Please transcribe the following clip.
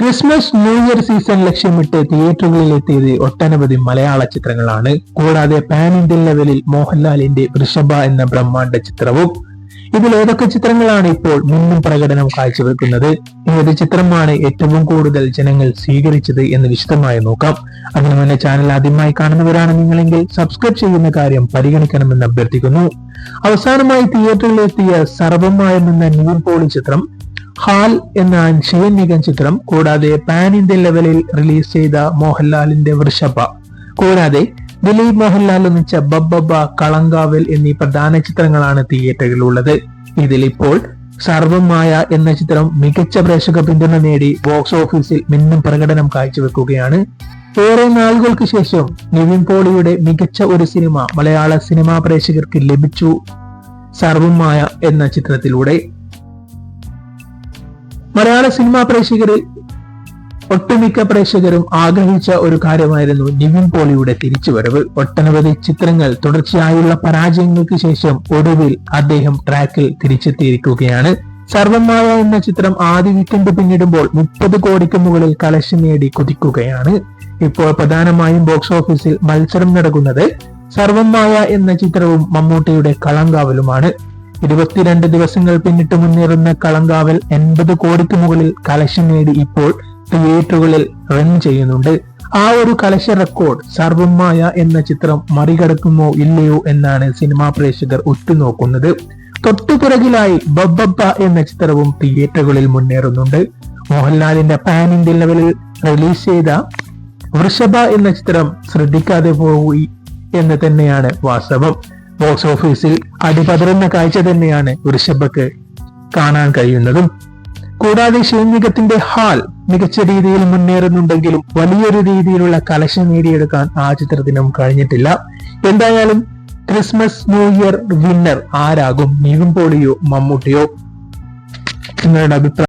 Christmas new year season ലക്ഷ്യമിട്ട് തിയേറ്ററുകളിൽ എത്തിയത് ഒട്ടനവധി മലയാള ചിത്രങ്ങളാണ്. കൂടാതെ പാൻ ഇന്ത്യൻ ലെവലിൽ മോഹൻലാലിന്റെ വൃഷഭ എന്ന ബ്രഹ്മാണ്ഡ ചിത്രവും. ഇതിൽ ഏതൊക്കെ ചിത്രങ്ങളാണ് ഇപ്പോൾ മുന്നും പ്രകടനം കാഴ്ചവെക്കുന്നത്? ഏത് ചിത്രമാണ് ഏറ്റവും കൂടുതൽ ജനങ്ങൾ സ്വീകരിച്ചത് എന്ന് വിശദമായി നോക്കാം. അതിനു മുന്നേ ചാനൽ ആദ്യമായി കാണുന്നവരാണ് നിങ്ങളെങ്കിൽ സബ്സ്ക്രൈബ് ചെയ്യുന്ന കാര്യം പരിഗണിക്കണമെന്ന് അഭ്യർത്ഥിക്കുന്നു. അവസാനമായി തിയേറ്ററിൽ എത്തിയ സർവമായം എന്ന ന്യൂ പോളി ചിത്രം ഹാൽ എന്ന ശിവന്യകൻ ചിത്രം. കൂടാതെ പാൻ ഇന്ത്യൻ ലെവലിൽ റിലീസ് ചെയ്ത മോഹൻലാലിന്റെ വൃഷഭ. കൂടാതെ ദിലീപ് മോഹൻലാൽ ഒന്നിച്ച ബബ്ബബ കളങ്കാവൽ എന്നീ പ്രധാന ചിത്രങ്ങളാണ് തിയേറ്ററിലുള്ളത് ഇതിൽ ഇപ്പോൾ സർവമായ എന്ന ചിത്രം മികച്ച പ്രേക്ഷക പിന്തുണ നേടി ബോക്സ് ഓഫീസിൽ മിന്നും പ്രകടനം കാഴ്ചവെക്കുകയാണ്. ഏറെ നാളുകൾക്ക് ശേഷം നിവിൻ പോളിയുടെ മികച്ച ഒരു സിനിമ മലയാള സിനിമാ പ്രേക്ഷകർക്ക് ലഭിച്ചു. സർവമായ എന്ന ചിത്രത്തിലൂടെ. മലയാള സിനിമാ പ്രേക്ഷകരിൽ ഒട്ടുമിക്ക പ്രേക്ഷകരും ആഗ്രഹിച്ച ഒരു കാര്യമായിരുന്നു നിവിൻ പോളിയുടെ തിരിച്ചുവരവ്. ഒട്ടനവധി ചിത്രങ്ങൾ തുടർച്ചയായുള്ള പരാജയങ്ങൾക്ക് ശേഷം ഒടുവിൽ അദ്ദേഹം ട്രാക്കിൽ തിരിച്ചെത്തിയിരിക്കുകയാണ്. സർവമായ എന്ന ചിത്രം ആദ്യ വീക്കെൻഡ് പിന്നിടുമ്പോൾ മുപ്പത് കോടിക്ക് മുകളിൽ കലശ് നേടി കുതിക്കുകയാണ്. ഇപ്പോൾ പ്രധാനമായും ബോക്സ് ഓഫീസിൽ മത്സരം നടക്കുന്നത് സർവമായ എന്ന ചിത്രവും മമ്മൂട്ടിയുടെ കളങ്കാവലുമാണ്. ഇരുപത്തിരണ്ട് ദിവസങ്ങൾ പിന്നിട്ട് മുന്നേറുന്ന കളങ്കാവൽ എൺപത് കോടിക്ക് മുകളിൽ കളക്ഷൻ നേടി ഇപ്പോൾ തിയേറ്ററുകളിൽ റൺ ചെയ്യുന്നുണ്ട്. ആ ഒരു കലശ റെക്കോർഡ് സർവമായ എന്ന ചിത്രം മറികടക്കുമോ ഇല്ലയോ എന്നാണ് സിനിമാ പ്രേക്ഷകർ ഉറ്റുനോക്കുന്നത്. തൊട്ടുപിറകിലായി ബബ്ബബ്ബ എന്ന ചിത്രവും തിയേറ്ററുകളിൽ മുന്നേറുന്നുണ്ട്. മോഹൻലാലിന്റെ പാൻ ഇന്ത്യൻ ലെവലിൽ റിലീസ് ചെയ്ത വൃഷഭ എന്ന ചിത്രം ശ്രദ്ധിക്കാതെ പോയി എന്ന് തന്നെയാണ് വാസ്തവം. ബോക്സ് ഓഫീസിൽ അടിപതറുന്ന കാഴ്ച തന്നെയാണ് ഋഷഭക്ക് കാണാൻ കഴിയുന്നതും. കൂടാതെ ശൈനികത്തിന്റെ ഹാൾ മികച്ച രീതിയിൽ മുന്നേറുന്നുണ്ടെങ്കിലും വലിയൊരു രീതിയിലുള്ള കലശം നേടിയെടുക്കാൻ ആ ചിത്രത്തിനും കഴിഞ്ഞിട്ടില്ല. എന്തായാലും ക്രിസ്മസ് ന്യൂ ഇയർ വിന്നർ ആരാകും നീവും പോളിയോ മമ്മൂട്ടിയോ? നിങ്ങളുടെ അഭിപ്രായം?